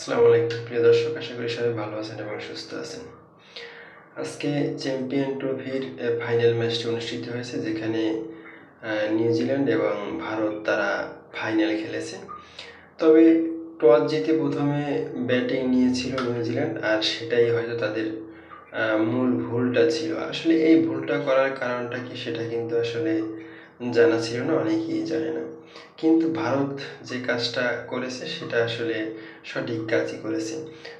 আসসালামু আলাইকুম। প্রিয় দর্শক, আশা করি সবাই ভালো আছেন এবং সুস্থ আছেন। আজকে চ্যাম্পিয়ন ট্রফির ফাইনাল ম্যাচটি অনুষ্ঠিত হয়েছে, যেখানে নিউজিল্যান্ড এবং ভারত তারা ফাইনাল খেলেছে। তবে টস জিতে প্রথমে ব্যাটিং নিয়েছিল নিউজিল্যান্ড, আর সেটাই হয়তো তাদের মূল ভুলটা ছিল। আসলে এই ভুলটা করার কারণটা কি সেটা কিন্তু আসলে জানা ছিল না, অনেকেই জানে না। কিন্তু ভারত যে কাজটা করেছে, সেটা আসলে সঠিক কাজই করেছে।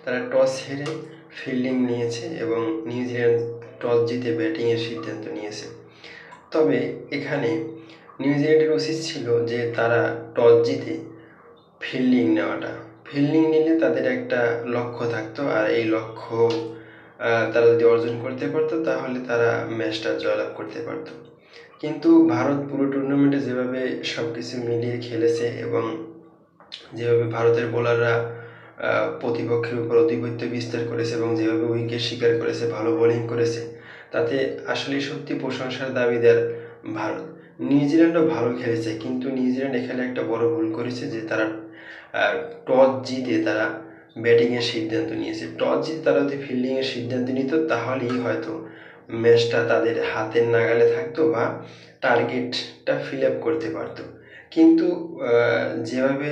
তারা টস হেরে ফিল্ডিং নিয়েছে এবং নিউজিল্যান্ড টস জিতে ব্যাটিংয়ের সিদ্ধান্ত নিয়েছে। তবে এখানে নিউজিল্যান্ডের উচিত ছিল যে, তারা টস জিতে ফিল্ডিং নেওয়াটা। ফিল্ডিং নিলে তাদের একটা লক্ষ্য থাকতো, আর এই লক্ষ্য তারা যদি অর্জন করতে পারতো, তাহলে তারা ম্যাচটা জয়লাভ করতে পারতো। কিন্তু ভারত পুরো টুর্নামেন্টে যেভাবে সব কিছু মিলিয়ে খেলেছে এবং যেভাবে ভারতের বোলাররা প্রতিপক্ষের উপর আধিপত্য বিস্তার করেছে এবং যেভাবে উইকেট শিকার করেছে, ভালো বোলিং করেছে, তাতে আসলে সত্যি প্রশংসার দাবিদার ভারত। নিউজিল্যান্ডও ভালো খেলেছে, কিন্তু নিউজিল্যান্ড এখানে একটা বড় ভুল করেছে যে তারা টস জিতে তারা ব্যাটিংয়ের সিদ্ধান্ত নিয়েছে। টস জিতে তারা যদি ফিল্ডিংয়ের সিদ্ধান্ত নিত, তাহলেই হয়তো ম্যাচটা তাদের হাতের নাগালে থাকতো বা টার্গেটটা ফিল আপ করতে পারতো। কিন্তু যেভাবে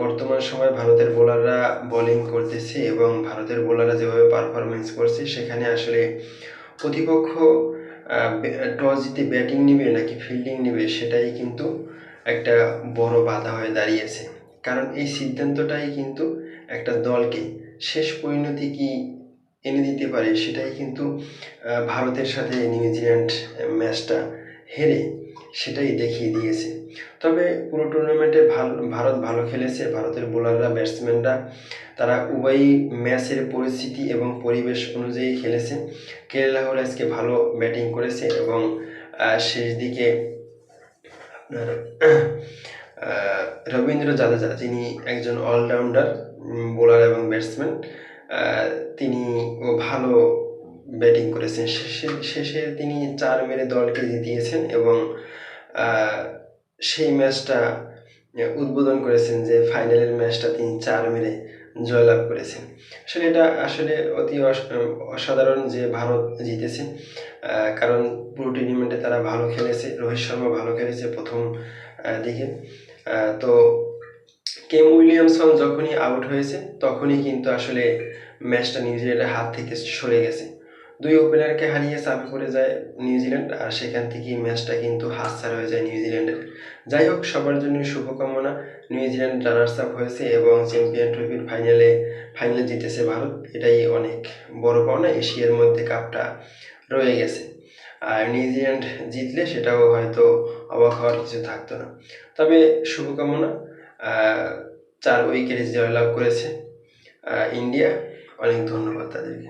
বর্তমান সময় ভারতের বোলাররা বোলিং করতেছে এবং ভারতের বোলাররা যেভাবে পারফরমেন্স করছে, সেখানে আসলে প্রতিপক্ষ টস জিতে ব্যাটিং নেবে নাকি ফিল্ডিং নেবে, সেটাই কিন্তু একটা বড় বাধা হয়ে দাঁড়িয়েছে। কারণ এই সিদ্ধান্তটাই কিন্তু একটা দলকে শেষ পরিণতি কি এনে দিতে পারে, সেটাই কিন্তু ভারতের সাথে নিউজিল্যান্ড ম্যাচটা হেরে সেটাই দেখিয়ে দিয়েছে। তবে পুরো টুর্নামেন্টে ভালো, ভারত ভালো খেলেছে, ভারতের বোলাররা ব্যাটসম্যানরা তারা উভয়ই ম্যাচের পরিস্থিতি এবং পরিবেশ অনুযায়ী খেলেছে। কে রাহুল আজকে ভালো ব্যাটিং করেছে এবং শেষ দিকে আপনার রবীন্দ্র জাদেজা, যিনি একজন অলরাউন্ডার বোলার এবং ব্যাটসম্যান তিনি ভালো ব্যাটিং করেছেন। শেষে শেষে তিনি চার মেরে দলকে জিতিয়েছেন এবং সেই ম্যাচটা উদ্বোধন করেছেন যে ফাইনালের ম্যাচটা তিনি চার মেরে জয়লাভ করেছেন। আসলে এটা আসলে অতি অস- অসাধারণ যে ভারত জিতেছে কারণ পুরো টুর্নামেন্টে তারা ভালো খেলেছে, রোহিত শর্মা ভালো খেলেছে প্রথম দিকে। তো কেম উইলিয়ামসন যখনই আউট হয়েছে, তখনই কিন্তু আসলে ম্যাচটা নিউজিল্যান্ডের হাত থেকে সরে গেছে। দুই ওপেনারকে হারিয়ে চাপে পড়ে যায় নিউজিল্যান্ড আর সেখান থেকেই ম্যাচটা কিন্তু হাতছাড়া হয়ে যায় নিউজিল্যান্ডের যাই হোক, সবার জন্য শুভকামনা। নিউজিল্যান্ড রানার্স আপ হয়েছে এবং চ্যাম্পিয়ন ট্রফির ফাইনালে ফাইনালে জিতেছে ভারত। এটাই অনেক বড় পাওনা, এশিয়ার মধ্যে কাপটা রয়ে গেছে। আর নিউজিল্যান্ড জিতলে সেটাও হয়তো অবাক হওয়ার কিছু থাকতো না। তবে শুভকামনা। চার উইকেটে জয়লাভ করেছে। ইন্ডিয়া অনেক ধন্যবাদ তাদেরকে।